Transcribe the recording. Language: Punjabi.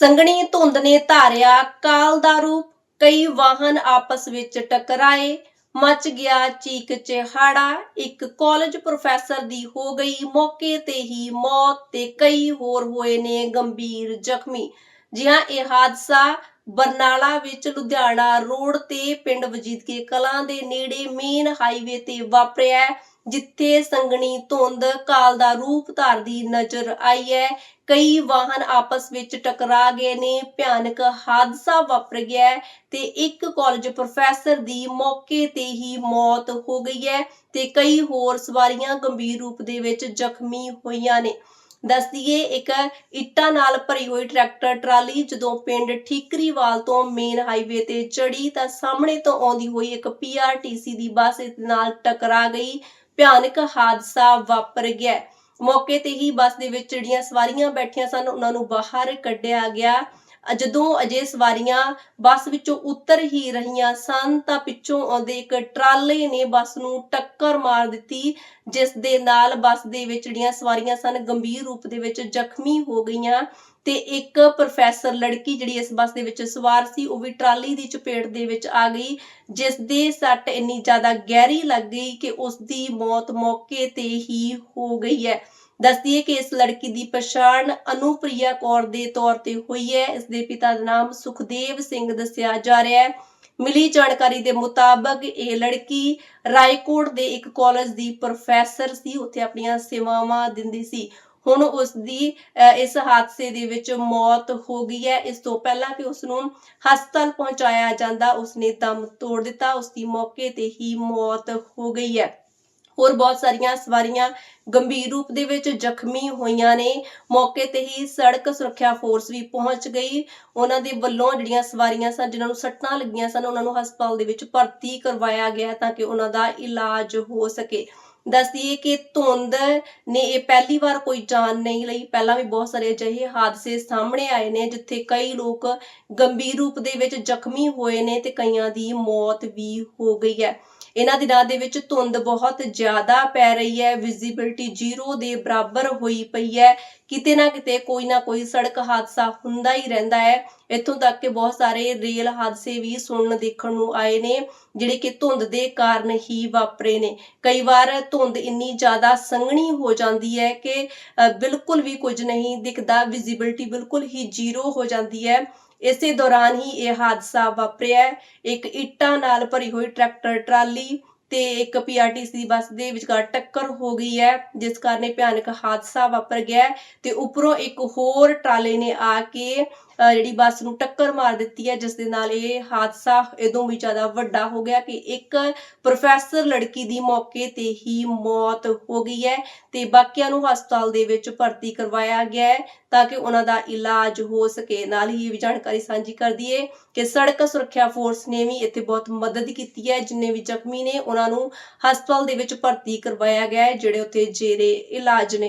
ਸੰਘਣੀ ਧੁੰਦ ਨੇ ਧਾਰਿਆ ਕਾਲ ਦਾ ਰੂਪ। ਕਈ ਵਾਹਨ ਆਪਸ ਵਿੱਚ ਟਕਰਾਏ। ਮਚ ਗਿਆ ਚੀਕ ਚਿਹਾੜਾ। ਇੱਕ ਕਾਲਜ ਪ੍ਰੋਫੈਸਰ ਦੀ ਹੋ ਗਈ ਮੌਕੇ ਤੇ ਹੀ ਮੌਤ ਤੇ ਕਈ ਹੋਰ ਹੋਏ ਨੇ ਗੰਭੀਰ ਜ਼ਖਮੀ। ਜੀ ਇਹ ਹਾਦਸਾ ਬਰਨਾਲਾ ਵਿੱਚ ਲੁਧਿਆਣਾ ਰੋਡ ਤੇ ਪਿੰਡ ਵਜੀਦਕੇ ਕਲਾਂ ਦੇ ਨੇੜੇ ਮੇਨ ਹਾਈਵੇ ਤੇ ਵਾਪਰਿਆ ਜਿੱਥੇ ਸੰਘਣੀ ਧੁੰਦ ਕਾਲ ਦਾ ਰੂਪ ਧਾਰਦੀ ਨਜ਼ਰ ਆਈ ਹੈ, ਕਈ ਵਾਹਨ ਆਪਸ ਵਿੱਚ ਟਕਰਾ ਗਏ ਨੇ, ਭਿਆਨਕ ਹਾਦਸਾ ਵਾਪਰ ਗਿਆ ਤੇ ਇੱਕ ਕਾਲਜ ਪ੍ਰੋਫੈਸਰ ਦੀ ਮੌਕੇ ਤੇ ਹੀ ਮੌਤ ਹੋ ਗਈ ਹੈ ਤੇ ਕਈ ਹੋਰ ਸਵਾਰੀਆਂ ਗੰਭੀਰ ਰੂਪ ਦੇ ਵਿੱਚ ਜ਼ਖਮੀ ਹੋਈਆਂ ਨੇ। ਦੱਸਦੀਏ ਇੱਕ ਇੱਟਾਂ ਨਾਲ ਭਰੀ ਹੋਈ ਟਰੈਕਟਰ ਟਰਾਲੀ ਜਦੋਂ ਪਿੰਡ ਠੀਕਰੀਵਾਲ ਤੋਂ ਮੇਨ ਹਾਈਵੇ ਤੇ ਚੜੀ ਤਾਂ ਸਾਹਮਣੇ ਤੋਂ ਆਉਂਦੀ ਹੋਈ ਇੱਕ ਪੀਆਰਟੀਸੀ ਦੀ ਬੱਸ ਇਸ ਨਾਲ ਟਕਰਾ ਗਈ। ਭਿਆਨਕ ਹਾਦਸਾ ਵਾਪਰ ਗਿਆ ਮੌਕੇ ਤੇ ਹੀ ਬੱਸ ਦੇ ਵਿੱਚ ਜਿਹੜੀਆਂ ਸਵਾਰੀਆਂ ਬੈਠੀਆਂ ਸਨ, ਉਹਨਾਂ ਨੂੰ ਬਾਹਰ ਕੱਢਿਆ ਗਿਆ। ਜਦੋਂ ਅਜੇ ਸਵਾਰੀਆਂ ਬੱਸ ਵਿੱਚੋਂ ਉਤਰ ਹੀ ਰਹੀਆਂ ਸਨ, ਤਾਂ ਪਿੱਛੋਂ ਆਉਂਦੇ ਇੱਕ ਟਰਾਲੇ ਨੇ ਬੱਸ ਨੂੰ ਟੱਕਰ ਮਾਰ ਦਿੱਤੀ, ਜਿਸ ਦੇ ਨਾਲ ਬੱਸ ਦੇ ਵਿੱਚ ਜਿਹੜੀਆਂ ਸਵਾਰੀਆਂ ਸਨ, ਗੰਭੀਰ ਰੂਪ ਦੇ ਵਿੱਚ ਜ਼ਖਮੀ ਹੋ ਗਈਆਂ ਤੇ ਇੱਕ ਪ੍ਰੋਫੈਸਰ ਲੜਕੀ ਜਿਹੜੀ ਇਸ ਬੱਸ ਦੇ ਵਿੱਚ ਸਵਾਰ ਸੀ, ਉਹ ਵੀ ਟਰਾਲੀ ਦੀ ਚਪੇਟ ਦੇ ਵਿੱਚ ਆ ਗਈ, ਜਿਸ ਦੇ ਸੱਟ ਇੰਨੀ ਜ਼ਿਆਦਾ ਗਹਿਰੀ ਲੱਗ ਗਈ ਕਿ ਉਸ ਦੀ ਮੌਤ ਮੌਕੇ ਤੇ ਹੀ ਹੋ ਗਈ ਹੈ। ਦੱਸਦੀ ਹੈ ਕਿ ਇਸ ਲੜਕੀ ਦੀ ਪਛਾਣ ਅਨੁਪ੍ਰਿਆ ਕੌਰ ਦੇ ਤੌਰ ਤੇ ਹੋਈ ਹੈ। ਇਸ ਦੇ ਪਿਤਾ ਦਾ ਨਾਮ ਸੁਖਦੇਵ ਸਿੰਘ ਦੱਸਿਆ ਜਾ ਰਿਹਾ ਹੈ। ਮਿਲੀ ਜਾਣਕਾਰੀ ਦੇ ਮੁਤਾਬਕ ਇਹ ਲੜਕੀ ਰਾਏਕੋਟ ਦੇ ਇੱਕ ਕਾਲਜ ਦੀ ਪ੍ਰੋਫੈਸਰ ਸੀ। ਉੱਥੇ ਆਪਣੀਆਂ ਸੇਵਾਵਾਂ ਦਿੰਦੀ ਸੀ। ਹੁਣ ਉਸ ਦੀ ਇਸ ਹਾਦਸੇ ਦੇ ਵਿੱਚ ਮੌਤ ਹੋ ਗਈ ਹੈ। ਇਸ ਤੋਂ ਪਹਿਲਾਂ ਕਿ ਉਸ ਨੂੰ ਹਸਪਤਾਲ ਪਹੁੰਚਾਇਆ ਜਾਂਦਾ, ਉਸਨੇ ਦਮ ਤੋੜ ਦਿੱਤਾ। ਉਸ ਦੀ ਮੌਕੇ ਤੇ ਹੀ ਮੌਤ ਹੋ ਗਈ ਹੈ। ਹੋਰ ਬਹੁਤ ਸਾਰੀਆਂ ਸਵਾਰੀਆਂ ਗੰਭੀਰ ਰੂਪ ਦੇ ਵਿੱਚ ਜ਼ਖਮੀ ਹੋਈਆਂ ਨੇ। ਮੌਕੇ ਤੇ ਹੀ ਸੜਕ ਸੁਰੱਖਿਆ ਫੋਰਸ ਵੀ ਪਹੁੰਚ ਗਈ। ਉਹਨਾਂ ਦੇ ਵੱਲੋਂ ਜਿਹੜੀਆਂ ਸਵਾਰੀਆਂ ਸਨ, ਜਿਨ੍ਹਾਂ ਨੂੰ ਸੱਟਾਂ ਲੱਗੀਆਂ ਸਨ, ਉਹਨਾਂ ਨੂੰ ਹਸਪਤਾਲ ਦੇ ਵਿੱਚ ਭਰਤੀ ਕਰਵਾਇਆ ਗਿਆ ਤਾਂ ਕਿ ਉਹਨਾਂ ਦਾ ਇਲਾਜ ਹੋ ਸਕੇ। ਦੱਸਦੀਏ ਕਿ ਧੁੰਦ ਨੇ ਇਹ ਪਹਿਲੀ ਵਾਰ ਕੋਈ ਜਾਨ ਨਹੀਂ ਲਈ। ਪਹਿਲਾਂ ਵੀ ਬਹੁਤ ਸਾਰੇ ਅਜਿਹੇ ਹਾਦਸੇ ਸਾਹਮਣੇ ਆਏ ਨੇ, ਜਿੱਥੇ ਕਈ ਲੋਕ ਗੰਭੀਰ ਰੂਪ ਦੇ ਵਿੱਚ ਜ਼ਖਮੀ ਹੋਏ ਨੇ ਤੇ ਕਈਆਂ ਦੀ ਮੌਤ ਵੀ ਹੋ ਗਈ ਹੈ। ਇਹਨਾਂ ਦਿਨਾਂ ਦੇ ਵਿੱਚ ਧੁੰਦ ਬਹੁਤ ਜ਼ਿਆਦਾ ਪੈ ਰਹੀ ਹੈ ਵਿਜ਼ਿਬਿਲਟੀ ਜ਼ੀਰੋ ਦੇ ਬਰਾਬਰ ਹੋਈ ਪਈ ਹੈ। ਕਿਤੇ ਨਾ ਕਿਤੇ ਕੋਈ ਨਾ ਕੋਈ ਸੜਕ ਹਾਦਸਾ ਹੁੰਦਾ ਹੀ ਰਹਿੰਦਾ ਹੈ। ਇੱਥੋਂ ਤੱਕ ਕਿ ਬਹੁਤ ਸਾਰੇ ਰੇਲ ਹਾਦਸੇ ਵੀ ਸੁਣਨ ਦੇਖਣ ਨੂੰ ਆਏ ਨੇ, ਜਿਹੜੇ ਕਿ ਧੁੰਦ ਦੇ ਕਾਰਨ ਹੀ ਵਾਪਰੇ ਨੇ। ਕਈ ਵਾਰ ਧੁੰਦ ਇੰਨੀ ਜ਼ਿਆਦਾ ਸੰਘਣੀ ਹੋ ਜਾਂਦੀ ਹੈ ਕਿ ਬਿਲਕੁਲ ਵੀ ਕੁਝ ਨਹੀਂ ਦਿਖਦਾ। ਵਿਜ਼ਿਬਿਲਟੀ ਬਿਲਕੁਲ ਹੀ ਜ਼ੀਰੋ ਹੋ ਜਾਂਦੀ ਹੈ। ਇਸੇ ਦੌਰਾਨ ਹੀ ਇਹ ਹਾਦਸਾ ਵਾਪਰਿਆ ਇੱਕ ਇੱਟਾਂ ਨਾਲ ਭਰੀ ਹੋਈ ਟਰੈਕਟਰ, ਟਰਾਲੀ ਤੇ ਇੱਕ ਪੀਆਰਟੀਸੀ ਬੱਸ ਦੇ ਵਿਚਕਾਰ ਟੱਕਰ ਹੋ ਗਈ ਹੈ, ਜਿਸ ਕਾਰਨ ਇਹ ਭਿਆਨਕ ਹਾਦਸਾ ਵਾਪਰ ਗਿਆ ਤੇ ਉੱਪਰੋਂ ਇੱਕ ਹੋਰ ਟਰਾਲੇ ਨੇ ਆ ਕੇ ਜਿਹੜੀ ਬੱਸ ਨੂੰ ਟੱਕਰ ਮਾਰ ਦਿੱਤੀ ਹੈ, ਜਿਸ ਦੇ ਨਾਲ ਇਹ ਹਾਦਸਾ ਇਦੋਂ ਵੀ ਜ਼ਿਆਦਾ ਵੱਡਾ ਹੋ ਗਿਆ ਕਿ ਇੱਕ ਪ੍ਰੋਫੈਸਰ ਲੜਕੀ ਦੀ ਮੌਕੇ ਤੇ ਹੀ ਮੌਤ ਹੋ ਗਈ ਹੈ ਤੇ ਬਾਕੀਆਂ ਨੂੰ ਹਸਪਤਾਲ ਦੇ ਵਿੱਚ ਭਰਤੀ ਕਰਵਾਇਆ ਗਿਆ ਹੈ। ਤਾਂ ਕਿ ਉਹਨਾਂ ਦਾ ਇਲਾਜ ਹੋ ਸਕੇ। ਨਾਲ ਹੀ ਇਹ ਵੀ ਜਾਣਕਾਰੀ ਸਾਂਝੀ ਕਰ ਦਈਏ ਕਿ ਸੜਕ ਸੁਰੱਖਿਆ ਫੋਰਸ ਨੇ ਵੀ ਇੱਥੇ ਬਹੁਤ ਮਦਦ ਕੀਤੀ ਹੈ। ਜਿੰਨੇ ਵੀ ਜ਼ਖਮੀ ਨੇ, ਉਹਨਾਂ ਨੂੰ ਹਸਪਤਾਲ ਦੇ ਵਿੱਚ ਭਰਤੀ ਕਰਵਾਇਆ ਗਿਆ ਹੈ, ਜਿਹੜੇ ਉੱਥੇ ਜੇਰੇ ਇਲਾਜ ਨੇ।